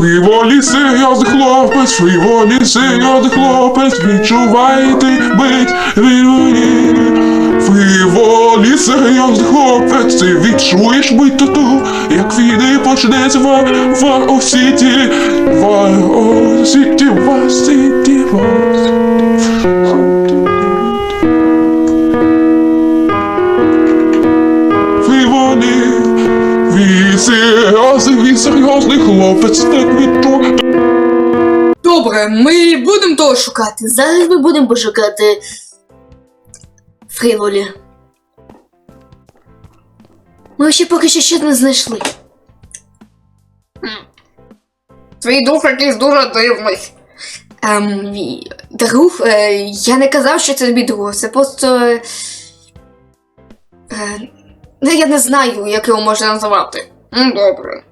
Фріволі серйозний хлопець, фріволі серйозний хлопець, відчувайте бить фріволі. Фріволі серйозний хлопець, ти відчуєш бить тату, як війни почнеться в Вар Осіті, Вар Осіті, він серйозний хлопець, так відчує. Добре, ми будемо того шукати. Зараз ми будемо пошукати фріволі. Ми ще поки що щось не знайшли. Твій дух якийсь дуже дивний. Ем, друг, е, я не казав, що це тобі друг. Це просто. Е, е, ну, я не знаю, як його можна називати. Ну, добре.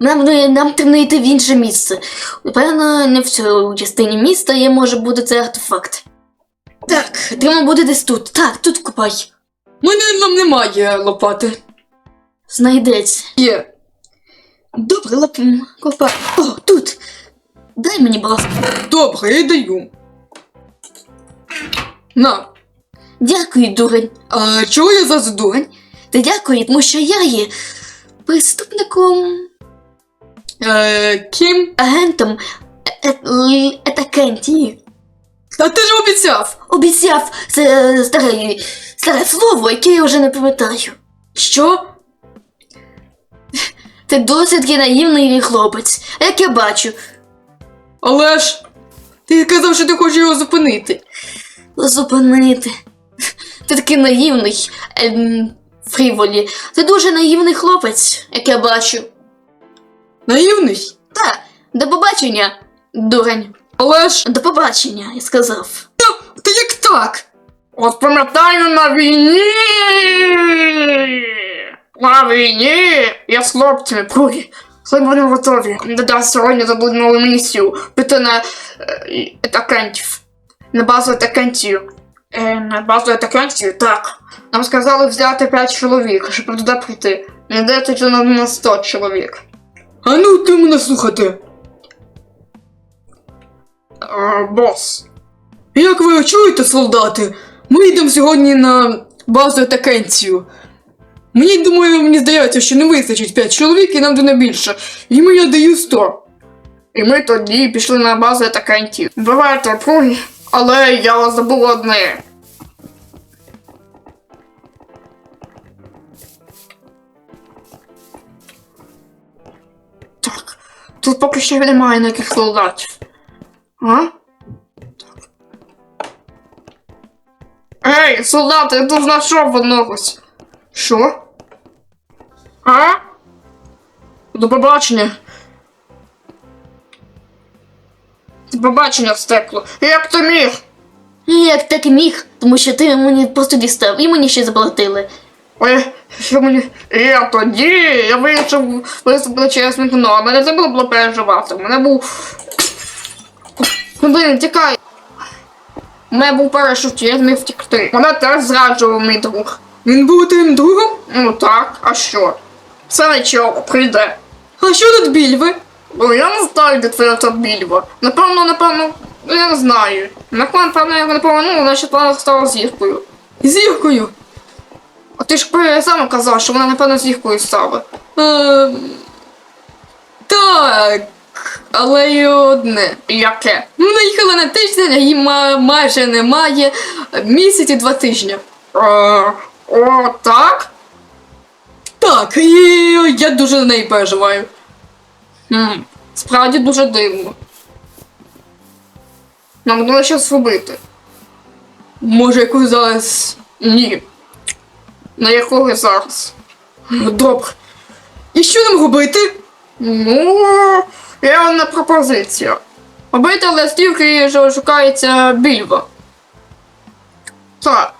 Нам, ну, нам треба йти в інше місце. Певно, не в цій частині міста є може бути цей артефакт. Так, треба буде десь тут. Так, тут копай. Мене нам немає лопати. Знайдеться. Є. Добре, лап... копай. О, тут. Дай мені, будь ласка. Добре, я даю. На. Дякую, дурень. А чого я за здурень? Та дякую, тому що я є преступником, Ким? агентом е- е- А ти ж обіцяв. Обіцяв це старе, старе слово, яке я вже не пам'ятаю. Що? Ти досить наївний хлопець, як я бачу. Але ж. Ти казав, що ти хочеш його зупинити. Зупинити. Ти такий наївний, ем, фріволі. Ти дуже наївний хлопець, як я бачу. Наївний? Так, до побачення, дурень. Але ж. До побачення, я сказав. Ти як так? От пам'ятаю на війні. На війні я з хлопцями пруги. Коли вони готові. Да, сьогодні забуду нову місію. Піти на е, етакентів. На базу етакентів. Е, на базу етакентів, так. Нам сказали взяти 5 чоловік, щоб туди прийти. Не дайте на, на 100 чоловік. А ну ти мене слухати. Е, бос. Як ви чуєте, солдати? Ми йдемо сьогодні на базу етакенцію. Мені думаю, мені здається, що не вистачить 5 чоловік і нам буде більше. Йому я даю 100. І ми тоді пішли на базу етакентів. Бувайте пруги, але я забув одне. Тут поки що немає ніяких солдатів. А? Ей, солдати, я тут знайшов одногось. Що? А? До побачення. До побачення стекло. Як ти міг? Як так і міг, тому що ти мені просто дістав і мені ще заплатили. Ой, що мені. Я тоді, я вирішив виступити через вікно, а мене не було було переживати. У мене був. Блин, тікай. У мене був парашут, я зміг втікти. Мене теж зраджував мій друг. Він був твоїм другом? Ну так, а що? Все нічого, прийде. А що тут більви? Ну, я не знаю, де твоя та більва. Напевно, напевно, ну, я не знаю. Напевно, напевно, я не повернула, значить вона стала зіркою. Зіркою? А ти ж е, сам казав, що вона, напевно, зіркою стала. Е, так, але й одне. Яке? Вона їхала на тиждень, а її майже немає. Місяць і два тижні. Е, о, так? Так, і я дуже за неї переживаю. Хм, справді дуже дивно. Нам треба щось робити. Може, якось зараз. Ні. На якого зараз? Добре. І що нам робити? Ну, є одна пропозиція. Робити листівки, що шукається більва. Так.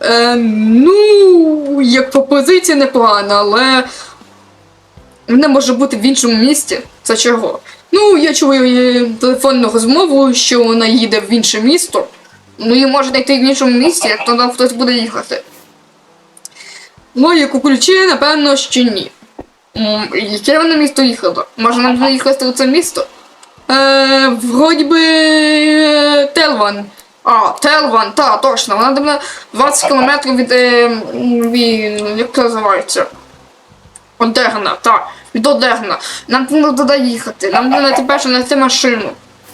Е, ну, як пропозиція непогана, але вона може бути в іншому місті. Це чого? Ну, я чую її телефонну розмову, що вона їде в інше місто. Ну, її може знайти в іншому місті, як то хтось буде їхати. Логіку ключі, напевно, що ні. Яке вони місто їхало? Може нам не їхати у це місто? Е, вроді би е, Телван. А, Телван, та, точно. Вона до 20 кілометрів від, е, від як це називається? Одерна, так, від Одерна. Нам треба туди їхати. Нам треба перше знайти машину.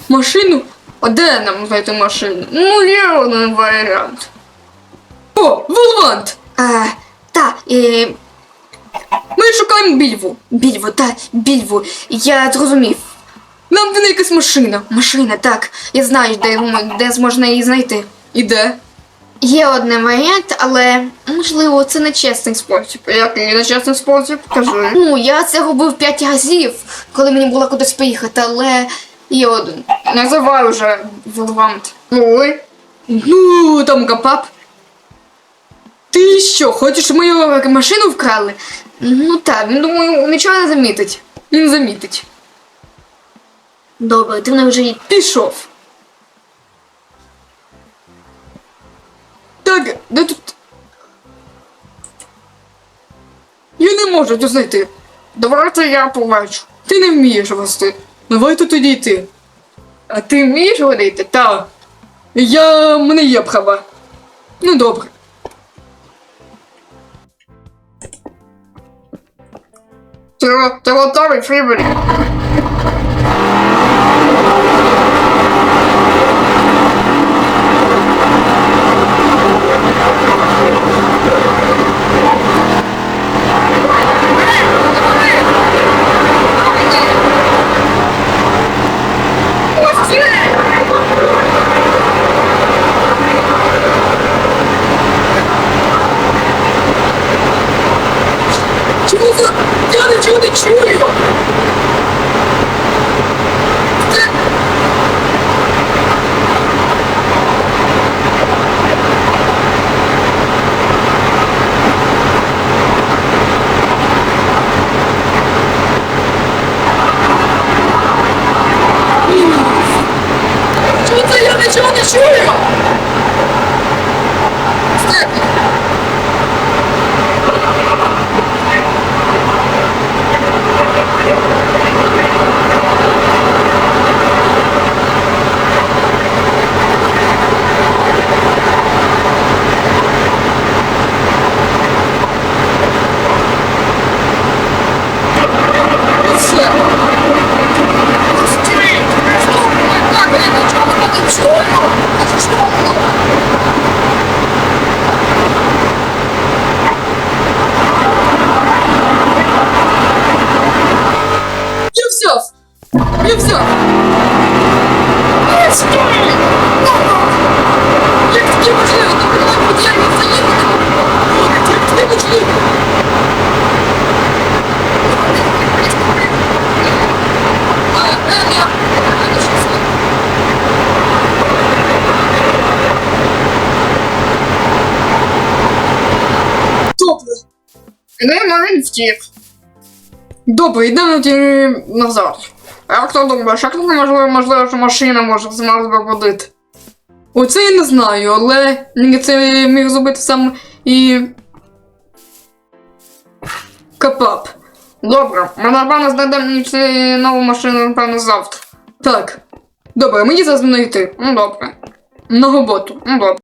Машину? А де нам знайти машину? Ну, є один варіант. О, Волвант! А, та, е, Ми шукаємо більву. більву, та, більву. Я зрозумів. Нам буде якась машина. Машина, так. Я знаю, де, де зможна її знайти. І де? Є один варіант, але можливо це не чесний спосіб. Який нечесний спосіб? Кажи. Ну, я це робив п'ять разів, коли мені було кудись поїхати, але є один. Називай уже Волвант. Ой. Ну, там капап. Ти що, хочеш щоб мою машину вкрали? Ну так, Він думаю, нічого не замітить. Він замітить. добре, ти мене вже й- Пішов. Так, де тут. Я не можу тут знайти. Давайте я побачу. Ти не вмієш вести. Давайте тоді йти. А ти вмієш водити? Так. Я. мене є права. Ну добре. Ти, ти готовий, Фрібелі? Чому за... Я нічого не чую? Це- Чому це я нічого не чую? Це- Все. Стрій! Стоп! Так, я нічого не чую! Що? Я взяв! Я взяв! Ні, стой! Як таке можливо? Ти була потрібно заїхати! Як таке можливо? А, е, е, е, що це? Добре. Не, він втік. Добре, йдемо тоді назад. А як ти думаєш, як тут можливо, можливо, що машина може змогла водити? Оце я не знаю, але це міг зробити сам і. Капап. Добре, ми напевно знайдемо нову машину, напевно, завтра. Так. Добре, мені зараз знайти. Ну добре. На роботу. Ну добре.